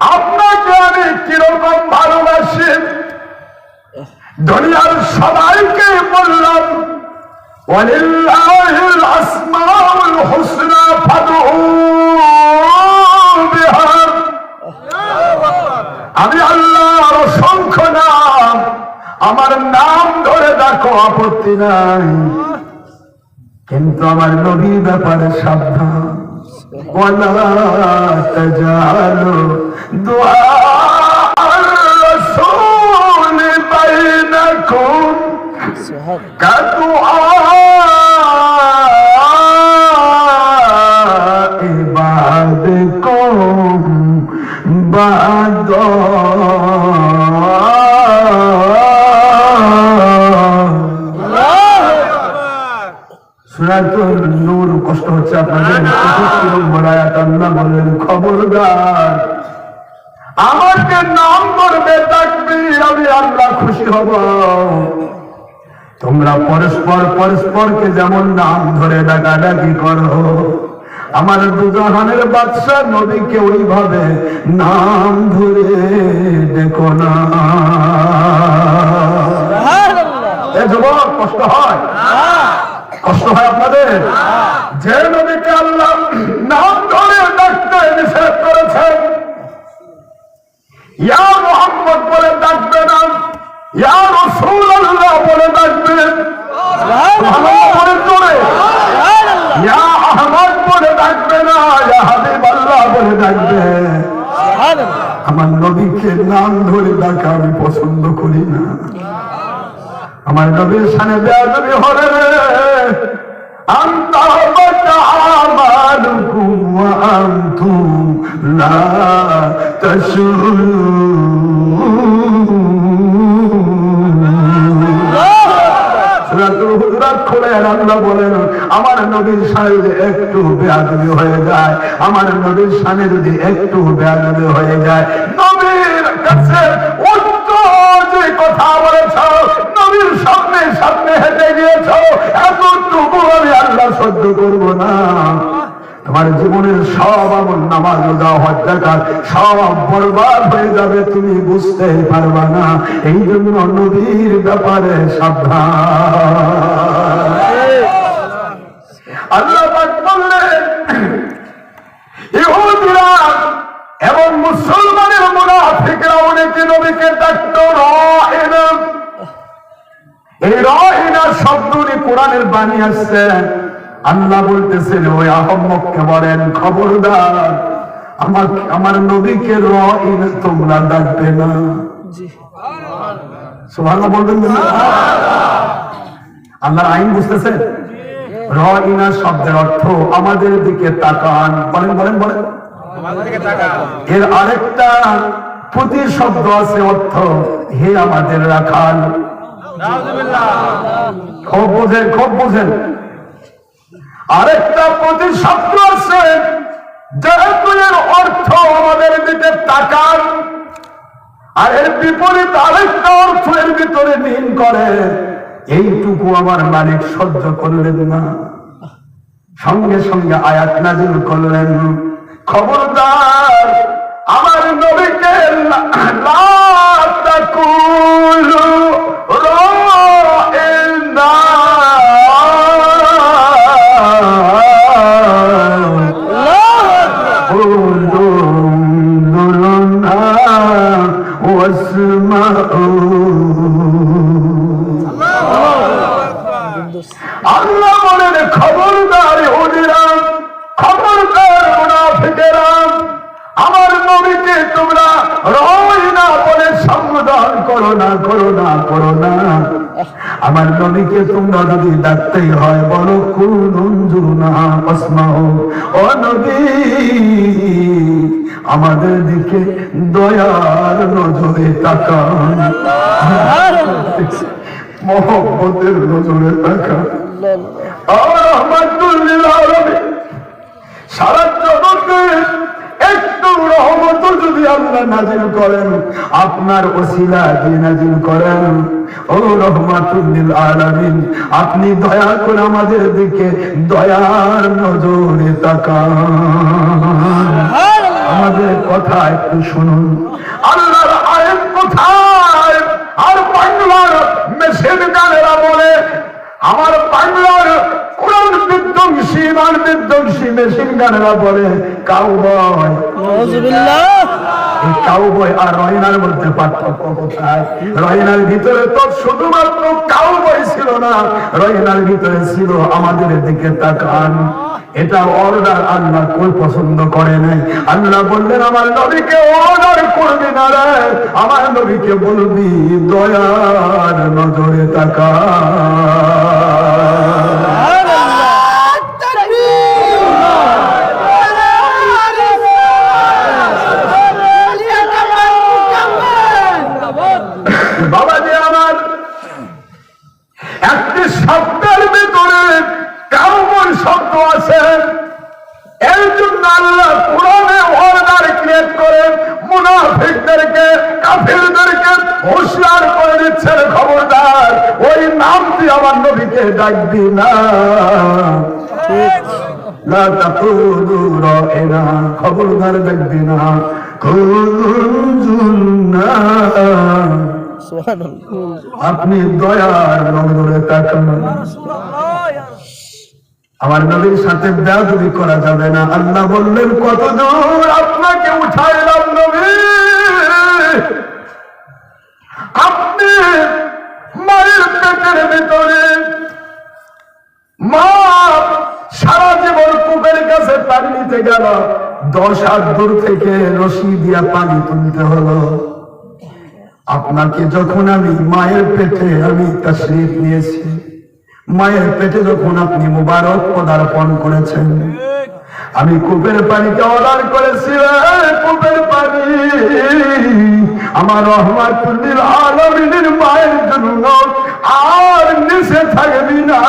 আপনাকে আমি কীরকম ভালোবাসি? দুনিয়ার সবাইকে বললাম আমি আল্লাহর অসংখ্য নাম, আমার নাম ধরে দেখো, আপত্তি নাই। কিন্তু আমার নবীর ব্যাপারে সাবধান। ওয়ালা তাজালু দুআ الرسول بينكم كدعاء بعضكم بعضا সুরাতুল নূর কষ্ট হচ্ছে আপনাদের চতুর্থ নম্বর আয়াত আল্লাহ বলেন খবরদার আমাকে নাম করবে ডাকবি আমি আল্লাহ খুশি হব। তোমরা পরস্পর পরস্পরকে যেমন নাম ধরে ডাকাডাকি করো আমার দুজাহানের বাদশাহ নবীকে ওইভাবে নাম ধরে দেখো না। কষ্ট হয়? কষ্ট হয় আপনাদের? যে নবীকে আল্লাহ নাম ধরে ডাকতে নিষেধ করেছেন। ইয়া মোহাম্মদ বলে ডাকবে না, ইয়া রসুল আল্লাহ বলে ডাকবে আমার নবীকে নাম ধরে ডাকা আমি পছন্দ করি না। আমার নবীর সামনে বেয়াদবি হলে, আন্তা লা বলেন, আমার নবীর সামনে যদি একটু বেয়াদবি হয়ে যায়, আমার নবীর সামনে যদি একটু বেয়াদবি হয়ে যায়, নবীর কাছে উচ্চ যে কথা বলেছ, নবীর সামনে সামনে হেঁটে গিয়েছ, এতটুকু আমি আল্লাহ সহ্য করব না। তোমার জীবনের সব আমল নামাজ রোজা হজ জাকাত সব বরবাদ হয়ে যাবে, তুমি বুঝতে পারবা না। এই জন্য নবীর ব্যাপারে সাবধান। আল্লাহ বললেন, ইহুদিরা এবং মুসলমানের মুনাফিকরা অনেকে নবীকে ডাকতো এই রাহিনা শব্দটি কোরআনের বাণী আসছে। আল্লাহ বলতেছেন ওই আহম্মককে বলেন খবরদার আমার আমার নবীকে তোমরা ডাকবে না। সুবহানাল্লাহ বলবেন না? আল্লাহর আইন বুঝতেছেন? শব্দের অর্থ আমাদের দিকে তাকান। বলেন বলেন বলেন। এর আরেকটা প্রতি শব্দ আছে অর্থ হে আমাদের রাখাল। খুব বুঝেন খুব বোঝেন। আরেকটা প্রতি শব্দ আছে যেহেতু এর অর্থ আমাদের দিকে তাকান আর এর বিপরীত আরেকটা অর্থ এর ভিতরে মিন করে, এইটুকু আমার মালিক সহ্য করলেন না সঙ্গে সঙ্গে আয়াত নাজিল করলেন, খবরদার, আমার নবীকে লা- তাকুলু। আল্লাহ বলেন, খবরদার হুদিরাম খবরদার মুনাফিকেরা, আমার নবীকে তোমরা রয় না বলে সম্বোধন করো না করো না করো না। আমার নবীকে তোমরা যদি ডাকতেই হয়, বলো কোন না অসমাও ও আমাদের দিকে দয়ার নজরে তাকান। মহব্বতের নজরে তাকান। আপনার ওসিলা দিয়ে নাজিল করেন। ও রহমাতুল্লিল আলামিন, আপনি দয়া করে আমাদের দিকে দয়ার নজরে তাকান। আমাদের কথা একটু শুনুন। আল্লাহর আয়ের কোথায়? আর বাংলার গানেরা বলে আমার কোরআন বিধ্বংসী বিধ্বংসী মেশিন গানেরা বলে কাউ বয় এই কাউবয় আর রহিনার মধ্যে পার্থক্য কোথায়? রহিনার ভিতরে তো শুধুমাত্র কাউবয় ছিল না রহিনার ভিতরে ছিল আমাদের দিকে তাকান। এটা অর্ডার আল্লাহ কই পছন্দ করে নাই? আল্লাহ বললেন আমার নবীকে অর্ডার করবি না রে। আমার নবীকে বলবি দয়ার নজরে তাকা আমার নবীকে ডাকবি না রাইনা খবরদার ডাকবি না। আপনি দয়ার নজরে তাকান। আমার নবীর সাথে বেয়াদবি করা যাবে না। আল্লাহ বললেন কত দূর আপনাকে উঠাইলাম নবী। আপনি মায়ের পেটের মা সারা জীবন কাছে পানি নিতে গেল। দশ হাত দূর থেকে রশি দিয়া পানি তুলতে হলো। আপনাকে যখন আমি মায়ের পেটে আমি তশরিফ নিয়েছি, মায়ের পেটে যখন আপনি মুবারক পদার্পণ করেছেন আমি কূপের পানিকে অর্ডার করেছিলাম কূপের পানি। আমার রহমাতুল্লিল আলমিনের মায়ের জন্য আর নিচে থাকবি না।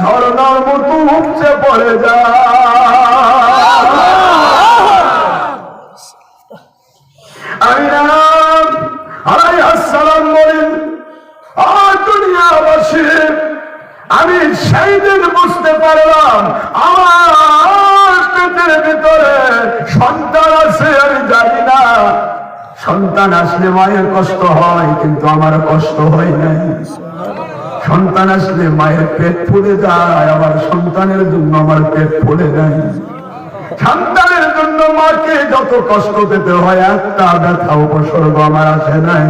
ঝর্ণার মতো উপচে পড়ে যা। সন্তান আসলে মায়ের কষ্ট হয়, কিন্তু আমার কষ্ট হয় নাই সন্তান আসলে মায়ের পেট ফুলে যায় আমার সন্তানের জন্য আমার পেট ফুলে যায়। সন্তানের জন্য মাকে যত কষ্ট পেতে হয়, একটা ব্যথা, উপসর্গ আমার আসে নাই।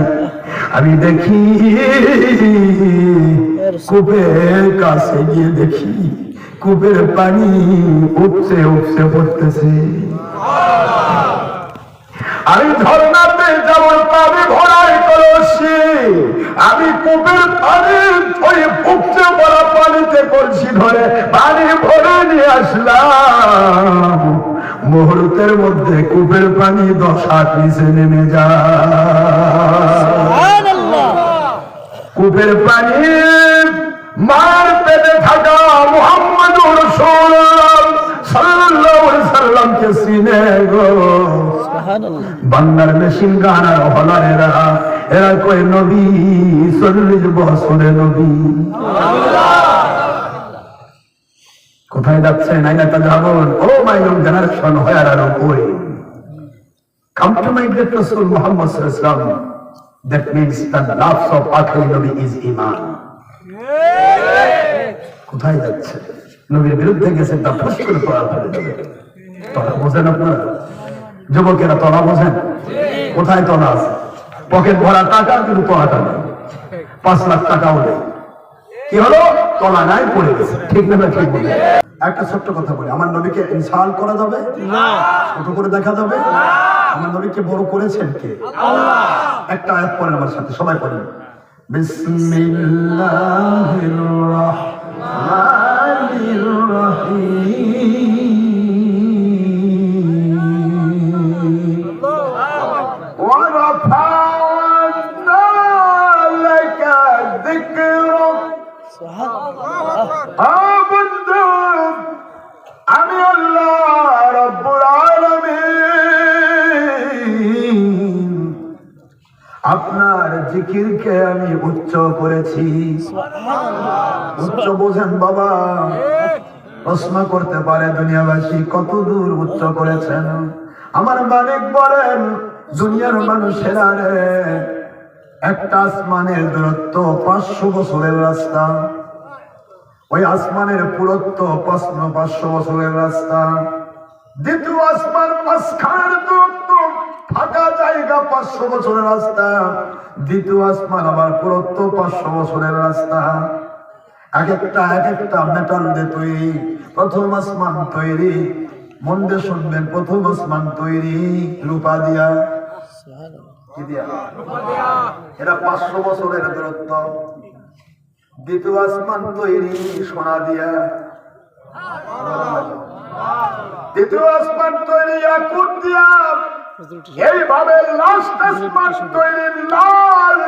আমি দেখি, কূপের কাছে গিয়ে দেখি, কূপের পানি উপচে উপচে পড়তেছে। আমি ধর্নাতে যেমন পানি ভরাই কলসি আমি কূপের পানি ওই উপচে পড়া পানিতে কলসি ধরে পানি ভরে নিয়ে আসলাম। মুহূর্তের মধ্যে কূপের পানি দশ নিচে নেমে যায়। কূপের পানি মার পেটে থাকা মোহাম্মদ সাল্লামকে চিনে গো? বাংলার মেশিন গানার এরা। এরা কয় নবী চল্লিশ বছরে নবী। কোথায় যাচ্ছেন? আইনাটা যাবন। ও my young generation where are great Rasul Muhammad sallallahu alaihi wasallam. That means the loves of Akhir Nabi is iman. কোথায় যাচ্ছে? নবীর বিরুদ্ধে গেছে তা ফুস করে পড়া ফেলে দেবে তলা বোঝেন আপনারা? যুবকেরা তলা বোঝেন? কোথায় তলা আছে? পকেট ভরা টাকা কিন্তু তলাটা নেই। পাঁচ লাখ টাকাও নেই। কি হলো? তলা নাই পড়ে গেছে। ঠিক না ঠিক বলে একটা ছোট্ট কথা বলি। আমার নবীকে ইনসাল করা যাবে? না। ছোট করে দেখা যাবে? আমার নবীকে বড় করেছেন কে? একটা আয়াত পড়েন আমার সাথে সবাই পড়েন। বিসমিল্লাহির রাহমানির রহিম। আপনার জিকিরকে আমি উচ্চ করেছি। উচ্চ বোঝেন বাবা, প্রশ্ন করতে পারে দুনিয়াবাসী, কত দূর উচ্চ করেছেন? আমার মালিক বলেন, দুনিয়ার মানুষেরা রে, একটা আসমানের দূরত্ব পাঁচশো বছরের রাস্তা। ওই আসমানের পুরত্ব পাঁচশো বছরের রাস্তা। দ্বিতীয় আসমান পাঁচশো বছরের রাস্তা, দ্বিতীয় আসমান আবার পুরত্ব পাঁচশো বছরের রাস্তা। এক একটা এক একটা মেটাল তৈরি, প্রথম আসমান তৈরি। শুনবেন, প্রথম আসমান তৈরি। রূপা দিয়া। এটা পাঁচশো বছরের দূরত্ব। দ্বিতীয় আসমান তৈরি, সোনা দিয়া। দ্বিতীয় আসমান তৈরি দিয়া। এইভাবে লাস্ট আসমান তৈরি লাল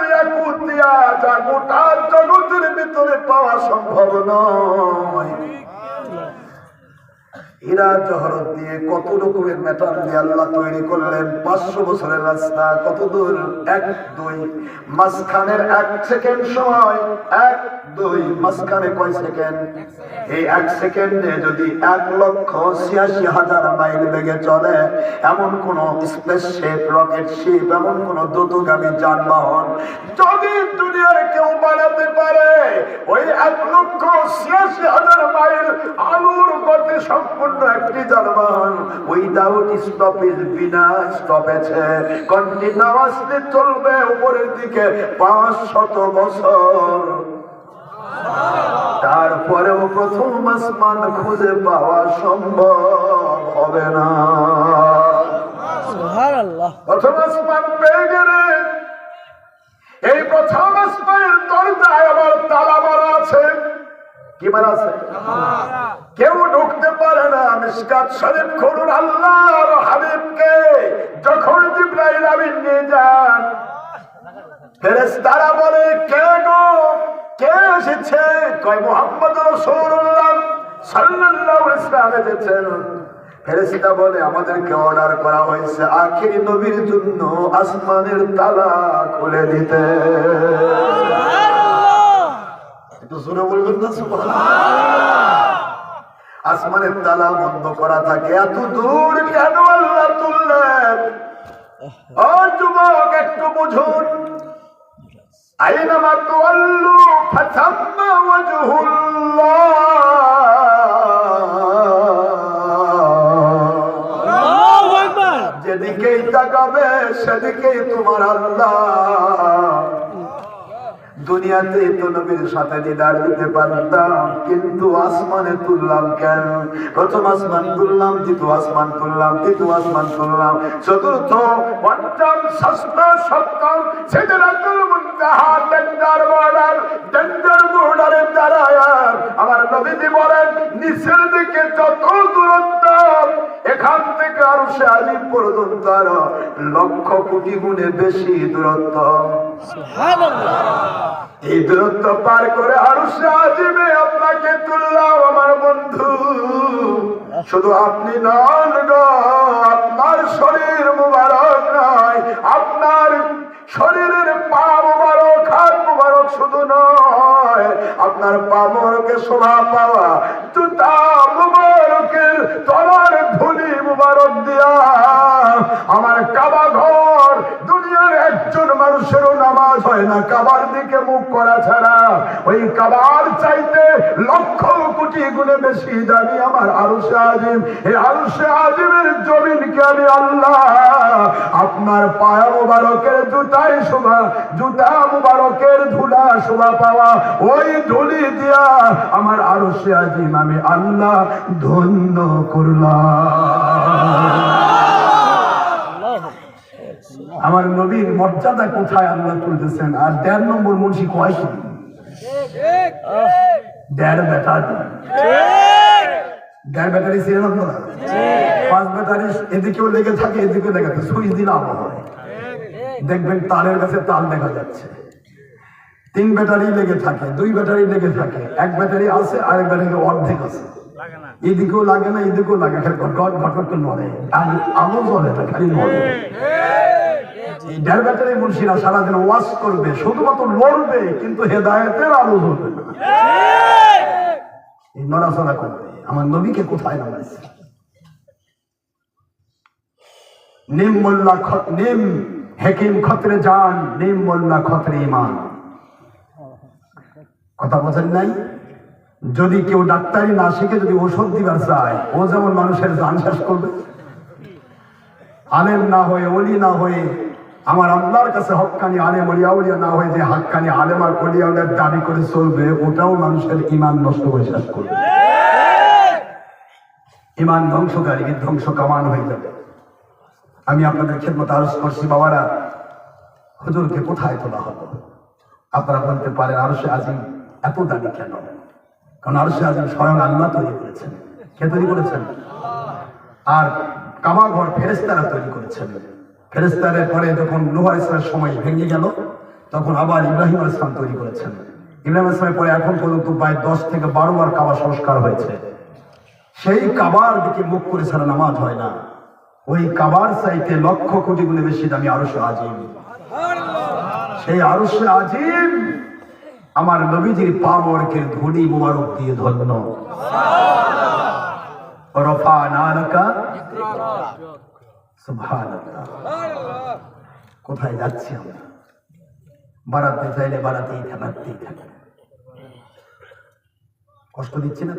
গোটা জগতের ভিতরে পাওয়া সম্ভব নয়। হীরা জহরত দিয়ে কত রকমের দিয়ে আল্লাহ তৈরি করলেন। পাঁচশো বছরের রাস্তা, কত দূর? এক, দুই। মাঝখানের এক সেকেন্ড সময়, এক, দুই। মাঝখানে কয় সেকেন্ড? এই এক সেকেন্ডে যদি এক লক্ষ ছিয়াশি হাজার মাইল বেগে চলে, এমন কোন স্পেসশিপ রকেট শিপ এমন কোন দ্রুতগামী যানবাহন যদি দুনিয়ার কেউ বানাতে পারে, ওই এক লক্ষ ছিয়াশি হাজার মাইল আলুর গতি সম্পূর্ণ একটি যানবাহন উইদাউট স্টপেজ বিনা স্টপেজে কন্টিনিউয়াসলি চলবে উপরের দিকে পাঁচ শত বছর। তারপরেও প্রথম আসমান খুঁজে পাওয়া সম্ভব হবে না। প্রথম আসমান পেয়ে গেলে এই প্রথম আসমানের দরজায় আবার তালা মারা আছে কি মারা আছে? কেউ ঢুকতে পারে না শরীফ হাবিবকে, যখন জিব্রাইল আমিন নিয়ে যান। বলে, কে গো? কে এসেছে? কয় আমাদেরকে অর্ডার করা হয়েছে আখিরি নবীর জন্য আসমানের তালা খুলে দিতে। একটু জোরে বলবেন না সুবহানাল্লাহ। আসমানের তালা বন্ধ করা থাকে। এত দূর কেন আল্লাহ তুললেন? ও যুবক একটু বুঝুন। আইনামা ফাতাম্মা ওয়াজহুল্লাহ। যেদিকেই তাকাবে সেদিকেই তোমার আল্লাহ। দুনিয়াতে তো নবীর সাথে দিদার দিতে পারতাম, কিন্তু আসমানে তুললাম কেন? প্রথম আসমান তুললাম, দ্বিতীয় আসমান তুললাম, তৃতীয় আসমান তুললাম, চতুর্থ পঞ্চম, ষষ্ঠ, সপ্তম ডেঞ্জার বর্ডার ডেঞ্জার বর্ডারের আমার নবীজি বলেন, নিচের দিকে যত দূরত্ব, এখান থেকে আরও সে আলিম পর্যন্ত আরও লক্ষ কোটি গুণে বেশি দূরত্ব। এই দূরত্ব পার করে আরও সে আপনাকে তুললাম আমার বন্ধু। শুধু আপনি নন আপনার শরীর মুবারক নয়, আপনার শরীরের পা মুবারক, হাত মুবারক শুধু নয়, আপনার পা মুবারকে শোভা পাওয়া, জুতা মুবারকের তলার ধুলি মুবারক দিয়া, আমার কাবা ঘর মানুষেরও নামাজ হয় না, কাবার দিকে মুখ করা ছাড়া। ওই কাবার চাইতে লক্ষ কোটি গুণে বেশি দামি আমার আরুষে আজিম। এই আরুষে আজিমের জমিনকে আমি আল্লাহ? আপনার পায়া মুবারকের জুতায় শোভা, জুতা মুবারকের ধুলা শোভা পাওয়া, ওই ধুলি দিয়া আমার আরুষে আজিম আমি আল্লাহ ধন্য করলাম। আমার নবীর মর্যাদা কোথায় আল্লাহ তুলতেছেন? আর দেড় নম্বর মুন্সি কয়টি দেড় ব্যাটারি দেড় ব্যাটারি সিরিয়াল আপনারা পাঁচ ব্যাটারি এদিকেও লেগে থাকে এদিকেও লেগে থাকে। সুইচ দিলে আলো হয়। দেখবেন তারের কাছে তার দেখা যাচ্ছে। তিন ব্যাটারি লেগে থাকে দুই ব্যাটারি লেগে থাকে। এক ব্যাটারি আছে আর এক ব্যাটারি অর্ধেক আছে। এদিকেও লাগে না এদিকেও লাগে খালি ঘট ঘট ঘট করে নড়ে। আর আলো জ্বলে না খালি নড়ে। এই মুন্সিরা সারাদিন ওয়াজ করবে, শুধুমাত্র লড়বে, কিন্তু হেদায়েতের আলো এই নড়াচড়া করবে। আমার নবীকে কোথায় নামাইছে? নিম মোল্লা নিম হেকিম যান নিম মোল্লা ইমান। কথা বোঝেন নাই? যদি কেউ ডাক্তারি না শিখে যদি ওষুধ দিবার চায়, ও যেমন মানুষের জান শেষ করবে। আলেম না হয়ে অলি না হয়ে আমার আল্লাহর কাছে হকানি আলেম অলিয়াউলিয়া না হয়ে যে হাক্কানি আলেম আর দাবি করে চলবে, ওটাও মানুষের ইমান নষ্ট করে শেষ করবে। ইমান ধ্বংসকারী, বিধ্বংস কামান হয়ে যাবে। আমি আপনাদের খেদমত আরজ করছি, বাবারা, হুজুরকে কোথায় তোলা হলো আপনারা বলতে পারেন আরও সে আজিম এত দাবি কেন? কারণ আরও সে আজিম স্বয়ং আল্লাহ তৈরি করেছেন। কে তৈরি করেছেন? আর কাবা ঘর ফেরেস্তারা তৈরি করেছেন। ফেরেস্তারের পরে যখন নুহা ইসলামের সময় ভেঙে গেল তখন আবার ইব্রাহিম আল ইসলাম তৈরি করেছেন। ইব্রাহিম ইসলামের পরে এখন পর্যন্ত প্রায় দশ থেকে বারো বার কাবা সংস্কার হয়েছে। সেই কাবার দিকে মুখ করে ছাড়া নামাজ হয় না। ওই কাবার চাইতে লক্ষ কোটি গুণে বেশি দামি আরও আজিম। সেই আরও আজিম আমার নবীজির পাওয়ারকে ধনী মোবারক দিয়ে ধন্য। রফা নারকা কোথায় যাচ্ছি আমরা? বাড়াতে চাইলে বাড়াতেই থাকতেই থাকে কষ্ট দিচ্ছি না।